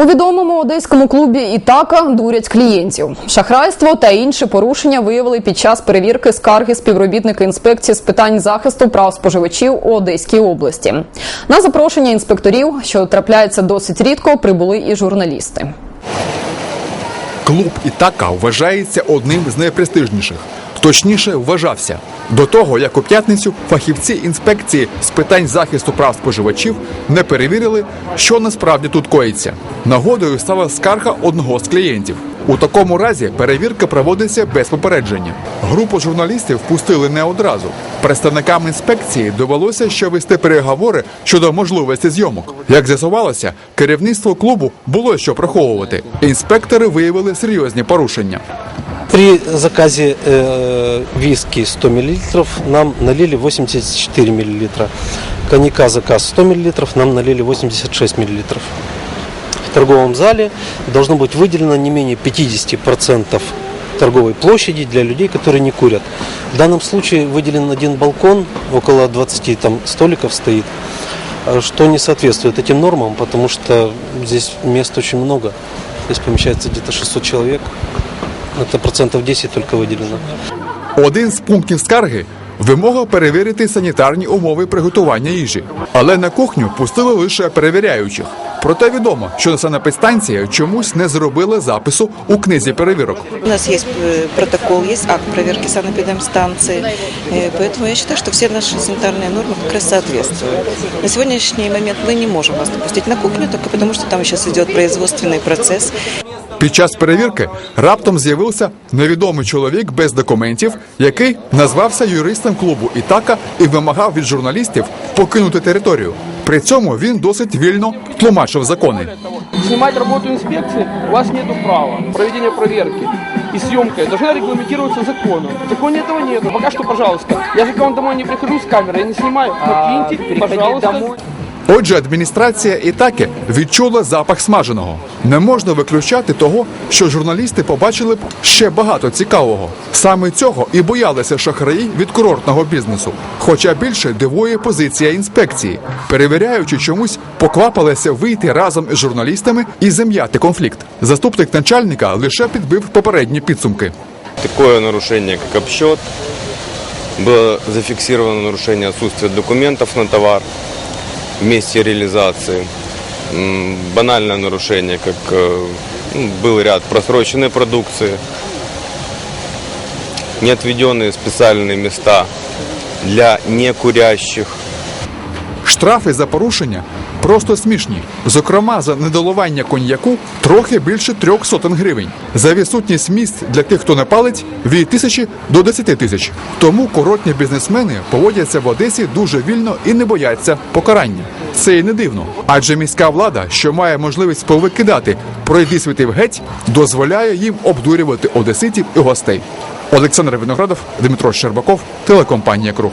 У відомому одеському клубі Ітака дурять клієнтів. Шахрайство та інші порушення виявили під час перевірки скарги співробітники інспекції з питань захисту прав споживачів у Одеській області. На запрошення інспекторів, що трапляється досить рідко, прибули і журналісти. Клуб Ітака вважається одним з найпрестижніших. Точніше, вважався. До того, як у п'ятницю фахівці інспекції з питань захисту прав споживачів не перевірили, що насправді тут коїться. Нагодою стала скарга одного з клієнтів. У такому разі перевірка проводиться без попередження. Групу журналістів впустили не одразу. Представникам інспекції довелося ще вести переговори щодо можливості зйомок. Як з'ясувалося, керівництво клубу було що приховувати. Інспектори виявили серйозні порушення. При заказе э, виски 100 мл нам налили 84 мл. Коньяка заказ 100 мл нам налили 86 мл. В торговом зале должно быть выделено не менее 50% торговой площади для людей, которые не курят. В данном случае выделен один балкон, около 20 там, столиков стоит, э, что не соответствует этим нормам, потому что здесь мест очень много. Здесь помещается где-то 600 человек. Это процентов 10 только выделено. Один з пунктів скарги вимога перевірити санітарні умови приготування їжі. Але на кухню пустили лише перевіряючих. Проте відомо, що санепідстанція чомусь не зробила запису у книзі перевірок. У нас есть э, протокол, есть акт проверки санэпидемстанции, Э, поэтому я считаю, что все наши санитарные нормы как раз соответствуют. На сегодняшний момент мы не можем вас допустить на кухню, только потому что там сейчас идет производственный процесс. Під час перевірки раптом з'явився невідомий чоловік без документів, який назвався юристом клубу Ітака і вимагав від журналістів покинути територію. При цьому він досить вільно тлумачив закони. Снимать работу инспекции у вас нет права. Проведение проверки и съемка должна регламентироваться законом. В законе этого нет. Пока что, пожалуйста, я же к вам домой не прихожу с камерой, я не снимаю. Покиньте, пожалуйста. Отже, адміністрація Ітаки відчула запах смаженого. Не можна виключати того, що журналісти побачили б ще багато цікавого. Саме цього і боялися шахраї від курортного бізнесу. Хоча більше дивує позиція інспекції, перевіряючи чомусь, поквапилися вийти разом із журналістами і зам'яти конфлікт. Заступник начальника лише підбив попередні підсумки. Такое нарушение, как обсчет. Было зафиксировано нарушение отсутствия документов на товар месте реализации. М, Банальное нарушение, как э, ну, был ряд просроченной продукции, не отведенные специальные места для некурящих. Штрафи за порушення просто смішні. Зокрема, за недоливання коньяку трохи більше трьох сотень гривень. За відсутність місць для тих, хто не палить, від тисячі до десяти тисяч. Тому коротні бізнесмени поводяться в Одесі дуже вільно і не бояться покарання. Це і не дивно, адже міська влада, що має можливість повикидати пройди світив геть, дозволяє їм обдурювати одеситів і гостей. Олександр Виноградов, Дмитро Щербаков, телекомпанія Круг.